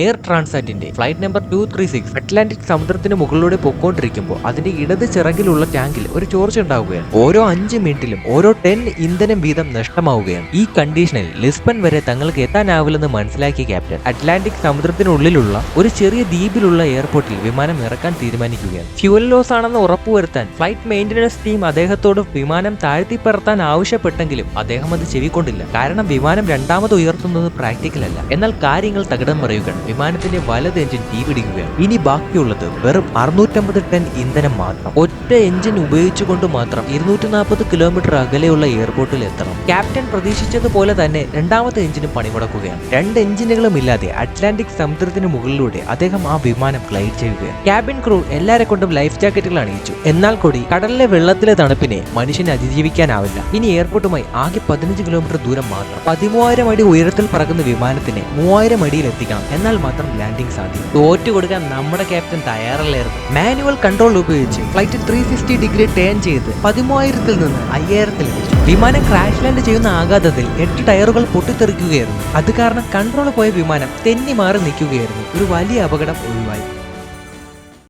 Air ട്രാൻസാറ്റിന്റെ flight number two three six Atlantic സമുദ്രത്തിന് മുകളിലൂടെ പൊക്കോണ്ടിരിക്കുമ്പോൾ അതിന്റെ ഇടത് ചിറകിലുള്ള ടാങ്കിൽ ഒരു ചോർച്ച ഉണ്ടാവുകയാണ്. ഓരോ അഞ്ച് മിനിറ്റിലും ഓരോ ടെൻ ഇന്ധനം വീതം നഷ്ടമാവുകയാണ്. ഈ കണ്ടീഷനിൽ ലിസ്ബൺ വരെ തങ്ങൾക്ക് എത്താനാവില്ലെന്ന് മനസ്സിലാക്കിയ ക്യാപ്റ്റൻ അറ്റ്ലാന്റിക് സമുദ്രത്തിനുള്ളിലുള്ള ഒരു ചെറിയ ദ്വീപിലുള്ള എയർപോർട്ടിൽ വിമാനം ഇറക്കാൻ തീരുമാനിക്കുകയാണ്. ഫ്യൂവൽ ലോസ് ആണെന്ന് ഉറപ്പുവരുത്താൻ ഫ്ലൈറ്റ് മെയിന്റനൻസ് ടീം അദ്ദേഹത്തോട് വിമാനം താഴ്ത്തിപ്പറത്താൻ ആവശ്യപ്പെട്ടെങ്കിലും അദ്ദേഹം അത് ചെവിക്കൊണ്ടില്ല. കാരണം വിമാനം രണ്ടാമത് ഉയർത്തുന്നത് പ്രാക്ടിക്കൽ അല്ല എന്നാൽ കാര്യങ്ങൾ തകിടം മറിയുകയാണ്. വിമാനത്തിന്റെ വലത് എഞ്ചിൻ തീപിടിക്കുകയാണ് ഇനി ബാക്കിയുള്ളത് വെറും അറുന്നൂറ്റമ്പത് ടൺ ഇന്ധനം മാത്രം. ഒറ്റ എഞ്ചിൻ ഉപയോഗിച്ചുകൊണ്ട് മാത്രം ഇരുന്നൂറ്റി നാൽപ്പത് കിലോമീറ്റർ അകലെയുള്ള എയർപോർട്ടിൽ എത്തണം. ക്യാപ്റ്റൻ പ്രതീക്ഷിച്ചതുപോലെ തന്നെ രണ്ടാമത്തെ എഞ്ചിനും പണിമുടക്കുകയാണ്. രണ്ട് എഞ്ചിനുകളും ഇല്ലാതെ അറ്റ്ലാന്റിക് സമുദ്രത്തിന് മുകളിലൂടെ അദ്ദേഹം ആ വിമാനം ഗ്ലൈഡ് ചെയ്യുകയാണ്. ക്യാബിൻ ക്രൂ എല്ലാരെ കൊണ്ടും ലൈഫ് ജാക്കറ്റുകൾ അണിയിച്ചു. എന്നാൽ കൂടി കടലിലെ വെള്ളത്തിലെ തണുപ്പിനെ മനുഷ്യന് അതിജീവിക്കാനാവില്ല. ഇനി എയർപോർട്ടുമായി ആകെ പതിനഞ്ച് കിലോമീറ്റർ ദൂരം മാത്രം. പതിമൂവായിരം അടി ഉയരത്തിൽ പറക്കുന്ന വിമാനത്തിനെ മൂവായിരം അടിയിൽ എത്തിക്കണം എന്നാൽ മാത്രം ലാൻഡിംഗ് സാധിക്കും തോറ്റു കൊടുക്കാൻ നമ്മുടെ ക്യാപ്റ്റൻ തയ്യാറല്ലായിരുന്നു. മാനുവൽ കൺട്രോൾ ഉപയോഗിച്ച് flight three sixty degree turn ചെയ്ത് പതിമൂവായിരത്തിൽ നിന്ന് അയ്യായിരത്തിൽ എത്തിച്ചു വിമാനം ക്രാഷ് ലാൻഡ് ചെയ്യുന്ന ആഘാതത്തിൽ എട്ട് ടയറുകൾ പൊട്ടിത്തെറിക്കുകയായിരുന്നു. അത് കാരണം കൺട്രോൾ പോയ വിമാനം തെന്നി മാറി നിൽക്കുകയായിരുന്നു. ഒരു വലിയ അപകടം ഒഴിവായി.